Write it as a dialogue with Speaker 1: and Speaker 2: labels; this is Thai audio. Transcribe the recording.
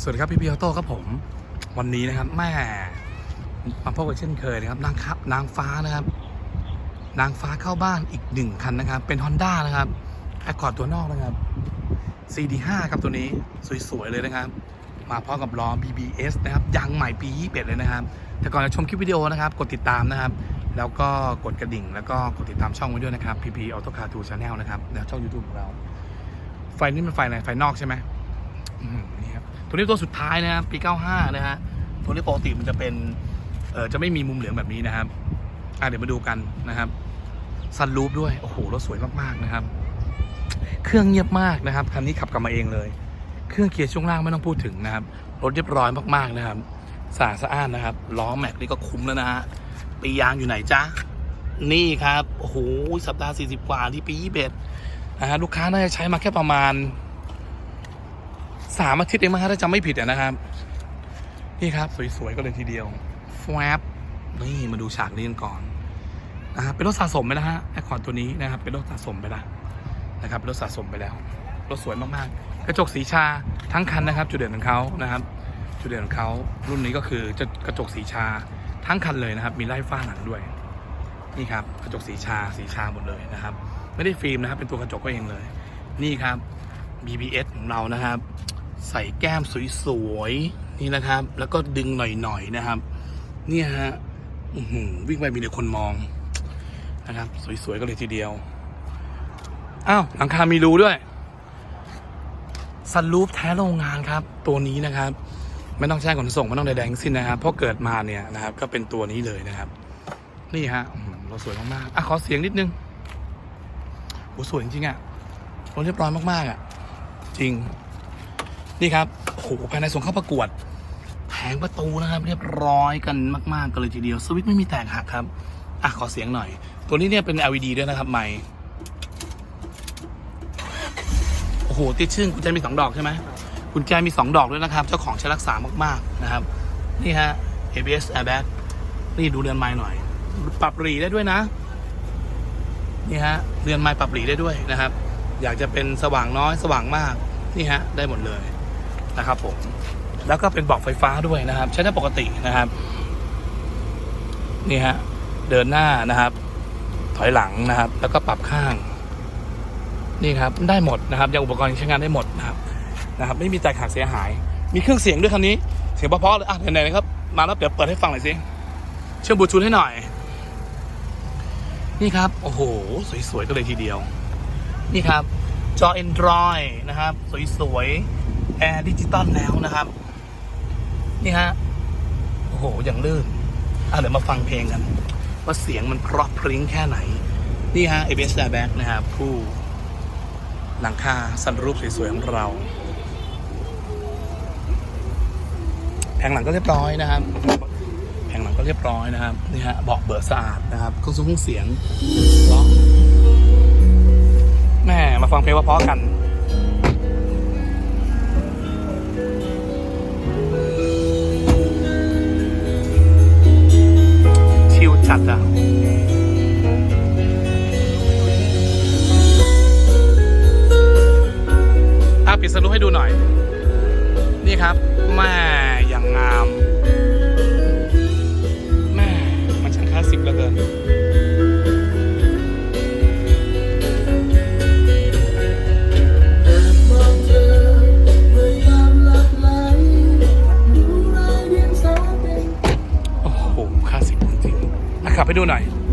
Speaker 1: สวัสดีครับพี่พีออโต้ครับผมวันนี้นะครับแม่มาพบกันเช่นเคยนะครับนางครับนางฟ้านะครับ นางฟ้าเข้าบ้านอีกหนึ่งคันนะครับ เป็น Honda นะครับแอคคอร์ดตัวนอกนะครับ CD5 ครับตัวนี้สวยๆเลยนะครับ มาพร้อมกับล้อ BBS นะครับยางใหม่ปี21เลยนะครับ แต่ก่อนจะชมคลิปวิดีโอนะครับ กดติดตามนะครับ แล้วก็กดกระดิ่ง แล้วก็กดติดตามช่องไว้ด้วยนะครับ PP Auto Car 2 Channel นะครับแล้วช่อง YouTube ของเรา ไฟนี่เป็นไฟอะไรไฟนอกใช่ไหมอืม นี่ครับตัวนี้ตัวสุดท้ายนะครับปี 95 นะฮะตัวนี้ปกติมันจะเป็นเออจะไม่มีมุมเหลืองแบบนี้นะครับอะเดี๋ยวมาดูกันนะครับซันรูปด้วย โอ้โหรถสวยมากๆนะครับ เครื่องเงียบมากนะครับคันนี้ขับกลับมาเองเลย เครื่องเกียร์ช่วงล่างไม่ต้องพูดถึงนะครับ รถเรียบร้อยมากๆนะครับสะอาดสะอ้านนะครับล้อแม็กนี่ก็คุ้มแล้วนะฮะปียางอยู่ไหนจ๊ะนี่ครับโอ้โหสัปดาห์40 กว่าที่ปี21นะฮะลูกค้าน่าจะใช้มาแค่ประมาณ สามอาทิตย์เองมั้งถ้าจำไม่ผิดนะครับ นี่ครับ สวยๆก็เลยทีเดียวแฟบนี่มาดูฉากนี้กันก่อนนะครับเป็นรถสะสมไปนะฮะไอคอนตัวนี้นะครับ เป็นรถสะสมไปแล้วนะครับเป็นรถสะสมไปแล้วรถสวยมากๆ กระจกสีชาทั้งคันนะครับ จุดเด่นของเขานะครับ จุดเด่นของเขารุ่นนี้ก็คือจะกระจกสีชาทั้งคันเลยนะครับ มีไล่ฟ้าหลังด้วยนี่ครับกระจกสีชาสีชาหมดเลยนะครับ ไม่ได้ฟิล์มนะครับ เป็นตัวกระจกก็เองเลย นี่ครับ BBS ของเรานะครับ ใส่แก้มสวยๆนี่นะครับ แล้วก็ดึงหน่อยๆนะครับ เนี่ยฮะวิ่งไปมีแต่คนมองนะครับ สวยๆก็เลยทีเดียวอ้าวหลังคามีรูด้วยซันรูฟแท้โรงงานครับ ตัวนี้นะครับ ไม่ต้องแจ้งขนส่งไม่ต้องใดๆทั้งสิ้นนะครับเพราะเกิดมาเนี่ยนะครับ ก็เป็นตัวนี้เลยนะครับ นี่ฮะเราสวยมากๆอะขอเสียงนิดนึงโอ้สวยจริงๆอะรถเรียบร้อยมากๆอะ จริง นี่ครับโอ้โหภายในส่งเข้าประกวดแผงประตูนะครับ เรียบร้อยกันมากๆกันเลยทีเดียวสวิตช์ไม่มีแตกหักครับอะขอเสียงหน่อย ตัวนี้เนี่ยเป็น LED ด้วยนะครับไม่โอ้โหติดชื่นกุญแจมีสองดอกใช่ไหมกุญแจมีสองดอกด้วยนะครับ เจ้าของใช้รักษามากๆนะครับ นี่ฮะ ABS airbag นี่ดูเรือนไม้หน่อย ปรับหรีได้ด้วยนะ นี่ฮะเรือนไม้ปรับหรีได้ด้วยนะครับ อยากจะเป็นสว่างน้อยสว่างมาก นี่ฮะ ได้หมดเลย นะครับผมแล้วก็เป็นบอกไฟฟ้าด้วยนะครับ ใช้ได้ปกตินะครับ นี่ฮะเดินหน้านะครับ ถอยหลังนะครับ แล้วก็ปรับข้าง นี่ครับได้หมดนะครับยังอุปกรณ์ใช้งานได้หมดนะครับนะครับ ไม่มีแตกหักเสียหาย มีเครื่องเสียงด้วยคันนี้เสียงเพราะๆเลยอะไหนๆนะครับมาแล้วเดี๋ยวเปิดให้ฟังหน่อยสิเชื่อมบลูทูธให้หน่อย นี่ครับ โอ้โห สวยๆก็เลยทีเดียว นี่ครับ จอ Android นะครับ สวยๆ แอร์ดิจิตอลแล้วนะครับ นี่ฮะ โอ้โห อย่างลื่นอะเดี๋ยวมาฟังเพลงกัน ว่าเสียงมันเพราะพริ้งแค่ไหน นี่ฮะ ABS Airbag นะครับ ผู้หลังคาสันรูปสวยๆของเรา แผงหลังก็เรียบร้อยนะครับ แผงหลังก็เรียบร้อยนะครับ นี่ฮะเบาะเบิร์สะอาดนะครับเครื่องซุ้มเครื่องเสียงล็อกแม่มาฟังเพลงว่าเพราะกัน ชัดอะอาปิดสรุปให้ดูหน่อย นี่ครับแม่อย่า ขับไปดูหน่อย